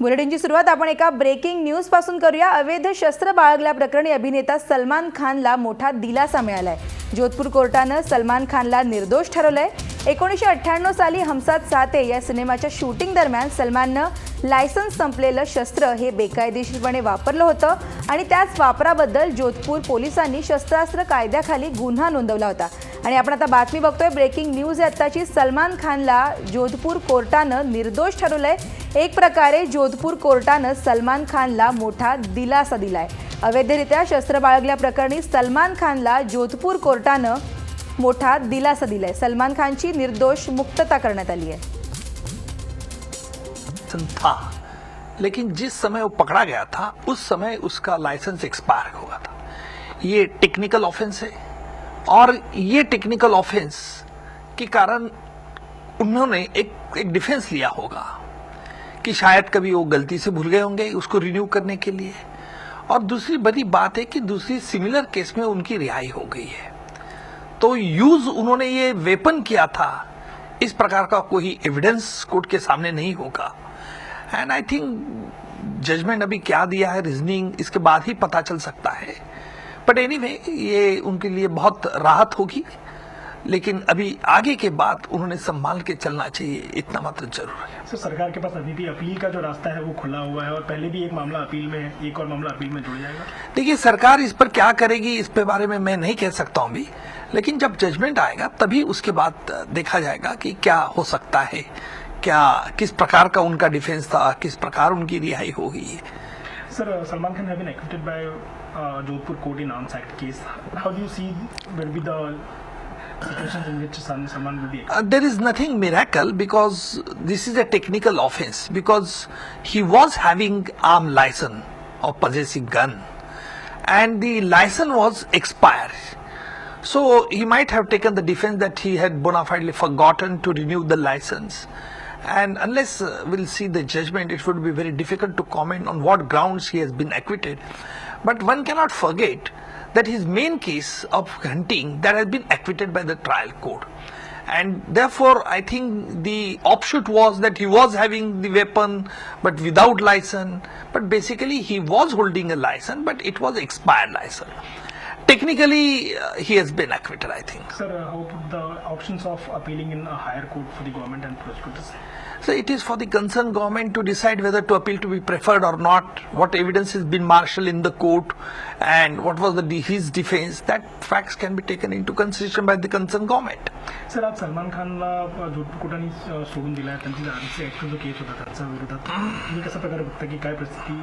बुलेटिनची सुरुवात आपण एका ब्रेकिंग न्यूजपासून करूया. अवैध शस्त्र बाळगल्याप्रकरणी अभिनेता सलमान खानला मोठा दिलासा मिळालाय. जोधपूर कोर्टानं सलमान खानला निर्दोष ठरवलंय. एकोणीसशे अठ्ठ्याण्णव साली हमसात साते या सिनेमाच्या शूटिंग दरम्यान सलमाननं लायसन्स संपलेलं शस्त्र हे बेकायदेशीरपणे वापरलं होतं आणि त्याच वापराबद्दल जोधपूर पोलिसांनी शस्त्रास्त्र कायद्याखाली गुन्हा नोंदवला होता. आणि आपण आता बातमी बघतोय. ब्रेकिंग न्यूज आहे आत्ताची. सलमान खानला जोधपूर कोर्टानं निर्दोष ठरवलंय. एक प्रकारे जोधपूर कोर्टानं सलमान खानला मोठा दिलासा दिलाय. अवैधरित्या शस्त्र बाळगल्याप्रकरणी सलमान खानला जोधपूर कोर्टानं मोठा दिलासा दिलाय. सलमान खानची निर्दोष मुक्तता करण्यात आली आहे. था लेकिन जिस समय वो पकड़ा गया था उस समय उसका लाइसेंस एक्सपायर हुआ था। ये टेक्निकल ऑफेंस है और ये टेक्निकल ऑफेंस के कारण उन्होंने एक एक डिफेंस लिया होगा। कि शायद कभी वो गलती से भूल गए होंगे उसको रिन्यू करने के लिए। और दूसरी बड़ी बात है कि दूसरी सिमिलर केस में उनकी रिहाई हो गई है। तो यूज़ उन्होंने ये वेपन किया था, इस प्रकार का कोई एविडेंस कोर्ट के सामने नहीं होगा। एंड आई थिंक जजमेंट अभी क्या दिया है रीजनिंग इसके बाद ही पता चल सकता है। बट एनीवे ये उनके लिए बहुत राहत होगी। लेकिन अभी आगे के बाद उन्होंने संभाल के चलना चाहिए इतना मात्र ज़रूर है। सर सरकार के पास अभी भी अपील का जो रास्ता है वो खुला हुआ है और पहले भी एक मामला अपील में है एक और मामला अपील में जुड़ जाएगा। देखिए सरकार इस पर क्या करेगी इस पे बारे में मैं नहीं कह सकता हूँ अभी लेकिन जब जजमेंट आएगा तभी उसके बाद देखा जाएगा कि क्या हो सकता है क्या किस प्रकार का उनका डिफेंस था किस प्रकार उनकी रिहाई होगी। Sir, uh, Salman Khan have been acquitted by uh, Jodhpur court in Arms Act case. How do you see will Uh, there is nothing miracle because this is a technical offense because he was having arm license of possessing gun and the license was expired. So he might have taken the defense that he had bona fide forgotten to renew the license. And unless uh, we'll see the judgment, it would be very difficult to comment on what grounds he has been acquitted. But one cannot forget that his main case of hunting that has been acquitted by the trial court. And therefore, I think the offshoot was that he was having the weapon but without license. But basically, he was holding a license, but it was expired license. Technically, uh, he has been acquitted, I think. Sir, uh, how the options of appealing in a higher court for the government and prosecutors? So it is for the concerned government to decide whether to appeal to be preferred or not, what evidence has been marshaled in the court, and what was the de- his defense. That facts can be taken into consideration by the concerned government. Sir आज सलमान खानला अ, जोधपूर कोर्टाने अ, सोडून दिला आहे त्यांची RC act जो केस होता त्यांच्या विरोधात तुम्ही कशा प्रकारे बघता की काय परिस्थिती?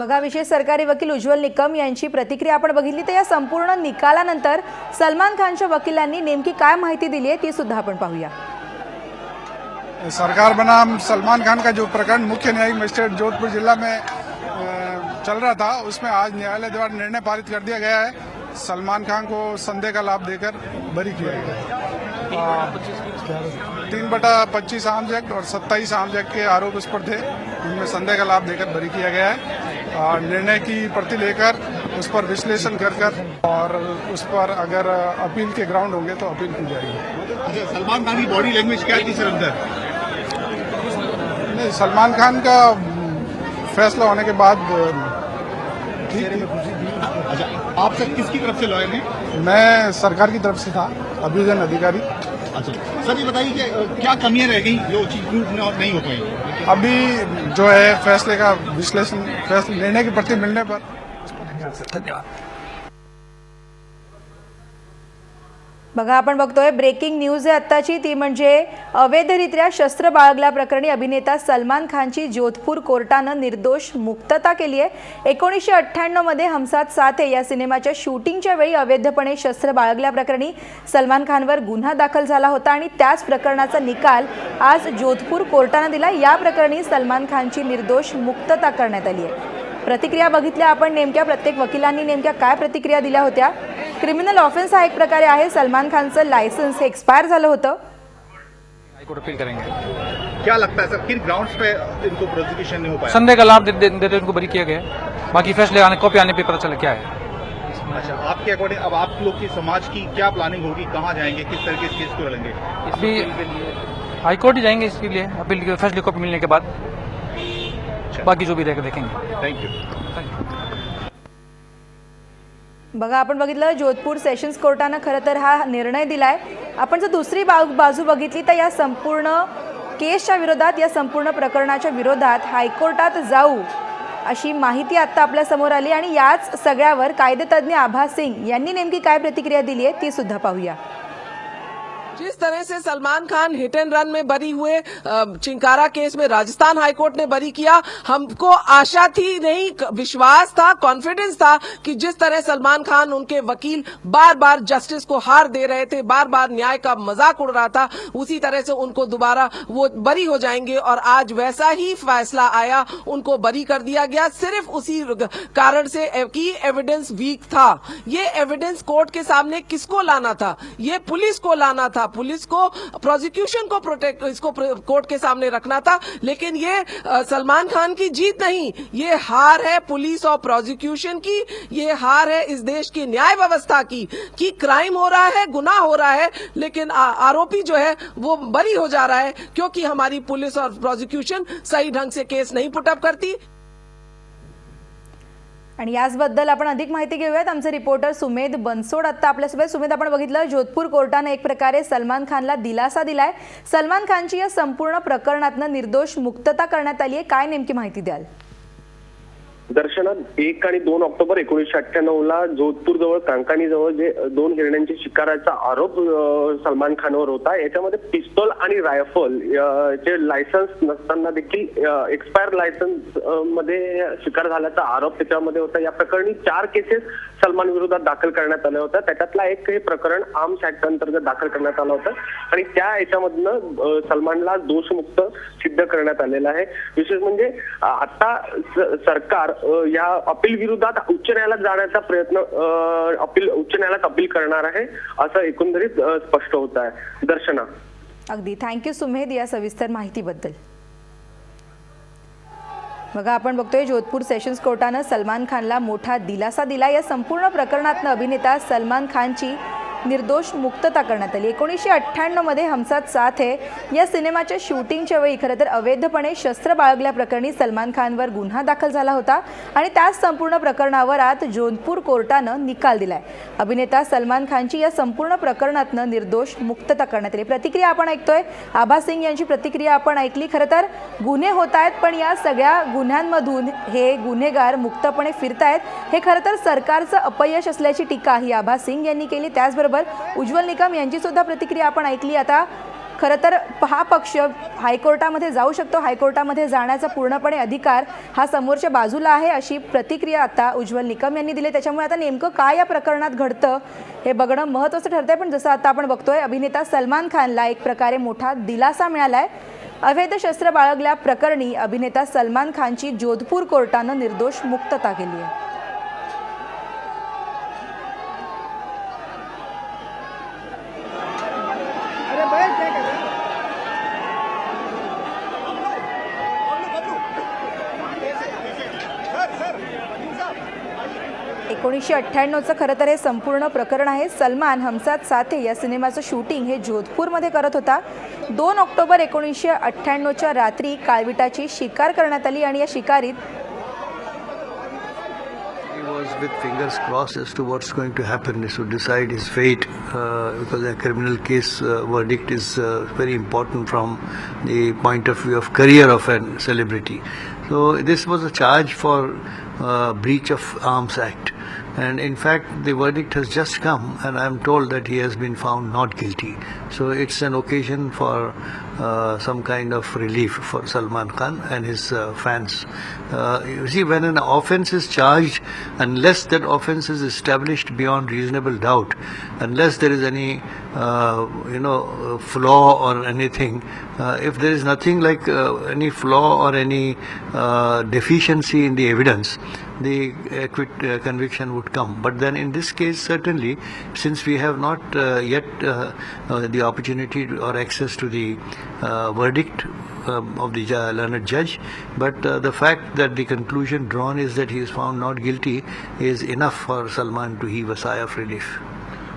बघा विशेष सरकारी वकील उज्ज्वल निकम यांची प्रतिक्रिया आपण बघितली तर या संपूर्ण निकालानंतर सलमान खानच्या वकिलांनी नेमकी काय माहिती दिली आहे ती सुद्धा आपण पाहूया सरकार बनाम सलमान खान का जो प्रकरण मुख्य न्यायिक मजिस्ट्रेट जोधपुर जिला में चल रहा था, उसमें आज न्यायालय द्वारा निर्णय पारित कर दिया गया है। सलमान खान को संदेह का लाभ देकर बरी किया गया तीन बटा पच्चीस आर्म्स एक्ट और सत्ताईस आर्म्स एक्ट के आरोप उस पर थे। उनमें संदेह का लाभ देकर बरी किया गया है। और निर्णय की प्रति लेकर उस पर विश्लेषण कर कर और उस पर अगर अपील के ग्राउंड होंगे तो अपील की जाएगी। अच्छा सलमान खान की बॉडी लैंग्वेज क्या थी, सर, अंदर? नहीं सलमान खान का फैसला होने के बाद ठीक अच्छा आप सर किसकी तरफ़ से लॉयर हैं? मैं सरकार की तरफ़ से था अभियोजन अधिकारी। अच्छा सर ये बताइए कि क्या कमियाँ रह गई जो चीज़ नहीं हो पाई? अभी जो है फैसले का विश्लेषण फैसले निर्णय की प्रति मिलने पर। धन्यवाद। बघा आपण बघतोय ब्रेकिंग न्यूज आहे आत्ताची. ती म्हणजे अवैधरित्या शस्त्र बाळगल्याप्रकरणी अभिनेता सलमान खानची जोधपूर कोर्टानं निर्दोष मुक्तता केली आहे. एकोणीसशे अठ्ठ्याण्णवमध्ये हमसात साथे या सिनेमाच्या शूटिंगच्या वेळी अवैधपणे शस्त्र बाळगल्याप्रकरणी सलमान खानवर गुन्हा दाखल झाला होता आणि त्याच प्रकरणाचा निकाल आज जोधपूर कोर्टानं दिला. या प्रकरणी सलमान खानची निर्दोष मुक्तता करण्यात आली आहे. प्रतिक्रिया बघितल्या आपण नेमक्या प्रत्येक वकिलांनी नेमक्या काय प्रतिक्रिया दिल्या होत्या? क्रिमिनल ऑफेन्स हा एक प्रकारे आहे. सलमान खानचं लायसन्स हे एक्सपायर झालं होतं. हाईकोर्ट अपील करेंगे. क्या लगता है सर किन ग्राउंड्स पे इनको प्रोसिक्यूशन नहीं हो पाया? संदेह का लाभ दे- दे- देते उनको बरी किया गया बाकी फैसले आने कॉपी आने पे पता चला क्या है। अच्छा आपके अकॉर्डिंग अब आप लोग की समाज की क्या प्लानिंग होगी कहाँ जाएँगे किस तरह के इस केस को लड़ेंगे? अभी हाई कोर्ट ही जाएँगे इसके लिए अपील की फ़र्स्ट कॉपी मिलने के बाद। बाकी जो भी रहेगा देखेंगे। थैंक यू बघा आपण बघितलं जोधपूर सेशन्स कोर्टानं खरं तर हा निर्णय दिलाय. आपण जर दुसरी बा बाजू बघितली तर या संपूर्ण केसच्या विरोधात या संपूर्ण प्रकरणाच्या विरोधात हायकोर्टात जाऊ अशी माहिती आत्ता आपल्यासमोर आली आणि याच सगळ्यावर कायदेतज्ञ आभा सिंग यांनी नेमकी काय प्रतिक्रिया दिली आहे ती सुद्धा पाहूया. जिस तरह से Salman Khan hit and run में बरी हुए चिंकारा केस में राजस्थान हाईकोर्ट ने बरी किया, हमको आशा थी नहीं विश्वास था कॉन्फिडेंस था कि जिस तरह सलमान खान उनके वकील बार बार जस्टिस को हार दे रहे थे बार बार न्याय का मज़ाक उड़ रहा था, उसी तरह से उनको दोबारा वो बरी हो जाएँगे और आज वैसा ही फैसला आया, उनको बरी कर दिया गया, सिर्फ़ उसी कारण से कि एविडेंस वीक था। ये एविडेंस कोर्ट के सामने किसको लाना था? ये पुलिस को लाना था पुलिस को प्रोसिक्यूशन को प्रोटेक्ट इसको कोर्ट के सामने रखना था। लेकिन ये सलमान खान की जीत नहीं, ये हार है पुलिस और प्रोसिक्यूशन की, ये हार है इस देश की न्याय व्यवस्था की, कि क्राइम हो रहा है, गुनाह हो रहा है, लेकिन आ- आरोपी जो है, वो बरी हो जा रहा है, क्योंकि हमारी पुलिस और प्रोसिक्यूशन सही ढंग से केस नहीं पुटअप करती। आणि याचबद्दल आपण अधिक माहिती घेऊयात. आमचे रिपोर्टर सुमेध बनसोड आत्ता आपल्यासोबत. सुमेध आपण बघितलं जोधपूर कोर्टानं एक प्रकारे सलमान खानला दिलासा दिलाय. सलमान खानची या संपूर्ण प्रकरणातनं निर्दोष मुक्तता करण्यात आली आहे काय नेमकी माहिती द्याल? दर्शनात एक आणि दोन ऑक्टोबर एकोणीसशे अठ्ठ्याण्णव ला जोधपूर जवळ कांकानी जवळ जे दोन हिरण्यांची शिकाराचा आरोप सलमान खानवर होता. याच्यामध्ये पिस्तोल आणि रायफल अं, चे लायसन्स नसताना देखील एक्सपायर लायसन्समध्ये शिकार झाल्याचा आरोप त्याच्यामध्ये होता. या प्रकरणी चार केसेस सलमान विरोधात दाखल करण्यात आलं होतं. त्याच्यातला एक हे प्रकरण आर्म्स ऍक्ट अंतर्गत दाखल करण्यात आलं होतं. आणि त्या याच्यामधनं सलमानला दोषमुक्त सिद्ध करण्यात आलेलं आहे. विशेष म्हणजे आता सरकार या अपील विरोधात उच्च न्यायालयात जाण्याचा प्रयत्न अपील उच्च न्यायालयात अपील करणार आहे असं एकंदरीत स्पष्ट होत आहे. दर्शना. अगदी. थँक्यू सुमेध या सविस्तर माहितीबद्दल. बघा आपण बघतोय जोधपूर सेशन्स कोर्टानं सलमान खानला मोठा दिलासा दिला. या संपूर्ण प्रकरणातनं अभिनेता सलमान खानची निर्दोष मुक्तता करण्यात आली. एकोणीसशे अठ्ठ्याण्णवमध्ये हमसात साथ आहे या सिनेमाच्या शूटिंगच्या वेळी खरं तर अवैधपणे शस्त्र बाळगल्याप्रकरणी सलमान खानवर गुन्हा दाखल झाला होता आणि त्याच संपूर्ण प्रकरणावर आज जोधपूर कोर्टानं निकाल दिलाय. अभिनेता सलमान खानची या संपूर्ण प्रकरणातनं निर्दोष मुक्तता करण्यात आली. प्रतिक्रिया आपण ऐकतोय. आभा सिंग यांची प्रतिक्रिया आपण ऐकली. खरं तर गुन्हे होत आहेत पण या सगळ्या गुन्ह्यांमधून हे गुन्हेगार मुक्तपणे फिरतायत. हे खरं तर सरकारचं अपयश असल्याची टीका ही आभा सिंग यांनी केली. त्याचबरोबर उज्ज्वल निकम यांची सुद्धा प्रतिक्रिया आपण ऐकली. आता खरं तर हा पक्ष हायकोर्टामध्ये जाऊ शकतो. हायकोर्टामध्ये जाण्याचा पूर्णपणे अधिकार हा समोरच्या बाजूला आहे अशी प्रतिक्रिया आता उज्ज्वल निकम यांनी दिली. त्याच्यामुळे आता नेमकं काय या प्रकरणात घडतं हे बघणं महत्त्वाचं ठरतंय. पण जसं आता आपण बघतोय अभिनेता सलमान खानला एक प्रकारे मोठा दिलासा मिळाला आहे अवैध शस्त्र बाळगल्या प्रकरणी अभिनेता सलमान खानची जोधपूर कोर्टानं निर्दोष मुक्तता केली आहे एकोणीसशे अठ्ठ्याण्णवचं खरं तर हे संपूर्ण प्रकरण आहे सलमान हमसाद साथे या सिनेमाचं शूटिंग हे जोधपूरमध्ये करत होता दोन ऑक्टोबर एकोणीसशे अठ्ठ्याण्णवच्या रात्री काळविटाची शिकार करण्यात आली आणि या शिकारीत was with fingers crossed as to what's going to happen. This would decide his fate uh, because a criminal case uh, verdict is uh, very important from the point of view of career of a celebrity. So this was a charge for uh, breach of Arms Act. And in fact, the verdict has just come, and I'm told that he has been found not guilty. So it's an occasion for uh, some kind of relief for Salman Khan and his uh, fans. Uh, you see, when an offense is charged, unless that offense is established beyond reasonable doubt, unless there is any, uh, you know, flaw or anything, uh, if there is nothing like uh, any flaw or any deficiency in the evidence, the acquit, uh, conviction would come. But then in this case, certainly, since we have not uh, yet uh, uh, the opportunity or access to the uh, verdict um, of the learned judge, but uh, the fact that the conclusion drawn is that he is found not guilty is enough for Salman to heave a sigh of relief.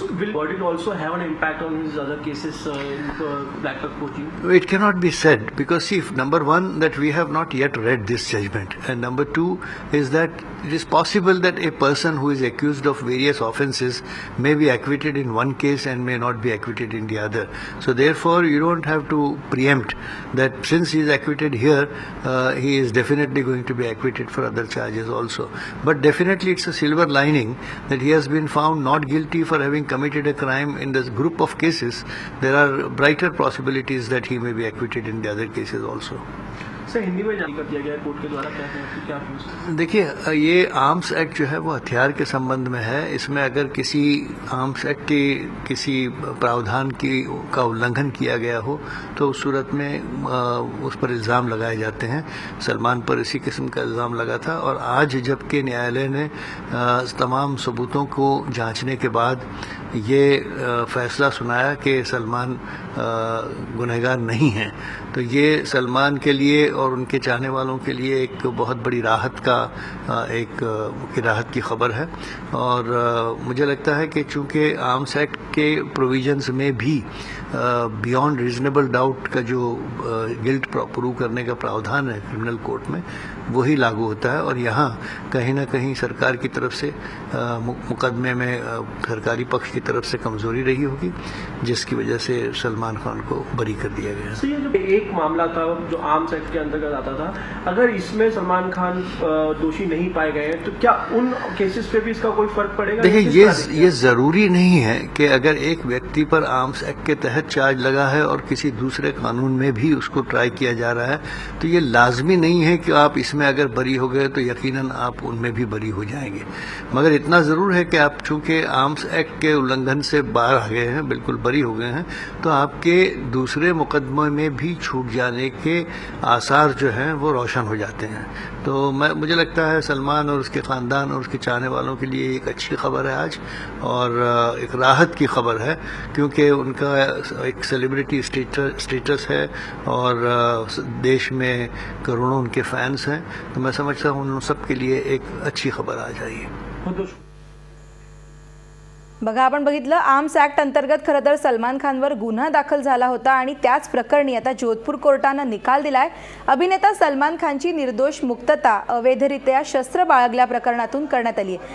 Will verdict also have an impact on his other cases uh, in uh, black duck poaching? It cannot be said because see, number one, that we have not yet read this judgment, and number two is that it is possible that a person who is accused of various offences may be acquitted in one case and may not be acquitted in the other. So therefore, you don't have to preempt that since he is acquitted here, uh, he is definitely going to be acquitted for other charges also. But definitely, it's a silver lining that he has been found not guilty for having committed a crime in this group of cases. There are brighter possibilities that he may be acquitted in the other cases also. Hindi में जारी कर दिया गया court के द्वारा, क्या देखिए, ये arms act जो है वो हथियार के संबंध में है। इसमें अगर किसी आर्म्स एक्ट के किसी प्रावधान की, का उल्लंघन किया गया हो तो उस सूरत में उस पर इल्ज़ाम लगाए जाते हैं। सलमान पर इसी किस्म का इल्ज़ाम लगा था और आज जबकि न्यायालय ने तमाम सबूतों को जांचने के बाद ये फैसला सुनाया कि सलमान गुनहगार नहीं है। तो ये सलमान के लिए और उनके चाहने वालों के लिए एक बहुत बड़ी राहत का एक राहत की खबर है। और मुझे लगता है कि चूँकि आर्म्स एक्ट के प्रोविजंस में भी बियॉन्ड रीजनेबल डाउट का जो गिल्ट प्रूव करने का प्रावधान है क्रिमिनल कोर्ट में वही लागू होता है और यहाँ कहीं ना कहीं सरकार की तरफ़ से मुकदमे में सरकारी पक्ष की तरफ़ से कमज़ोरी रही होगी जिसकी वजह से सलमान खान को बरी कर दिया गया ये जो एक मामला था जो आर्म्स एक्ट के अंतर्गत आता था अगर इसमें सलमान खान दोषी नहीं पाए गए हैं तो क्या उन केसेस पे भी इसका कोई फ़र्क पड़ेगा देखिए ये? ये ज़रूरी नहीं है कि अगर एक व्यक्ति पर आर्म्स एक्ट के तहत चार्ज लगा है और किसी दूसरे कानून में भी उसको ट्राई किया जा रहा है तो ये लाजमी नहीं है कि आप इसमें अगर बरी हो गए तो यकीनन आप उनमें भी बरी हो जाएँगे। मगर इतना ज़रूर है कि आप चूँकि आर्म्स एक्ट के उल्लंघन से बाहर आ गए हैं, बिल्कुल बरी हो गए हैं तो आपके दूसरे मुकदमे में भी छूट जाने के आसार जो हैं वो रोशन हो जाते हैं। तो मैं, मुझे लगता है सलमान और उसके खानदान और उसके चाहने वालों के लिए एक अच्छी खबर है आज, और, एक राहत की खबर है, क्योंकि उनका एक सेलिब्रिटी स्टेटस है और देश में करोड़ों उनके फैंस हैं। तो मैं समझता हूँ उन सब के लिए एक अच्छी खबर आ जाएगी। खुद बघा आपण बघितलं आर्म्स ॲक्ट अंतर्गत खरं तर सलमान खानवर गुन्हा दाखल झाला होता आणि त्याच प्रकरणी आता जोधपूर कोर्टानं निकाल दिलाय. अभिनेता सलमान खानची निर्दोष मुक्तता अवैधरित्या शस्त्र बाळगल्या प्रकरणातून करण्यात आली आहे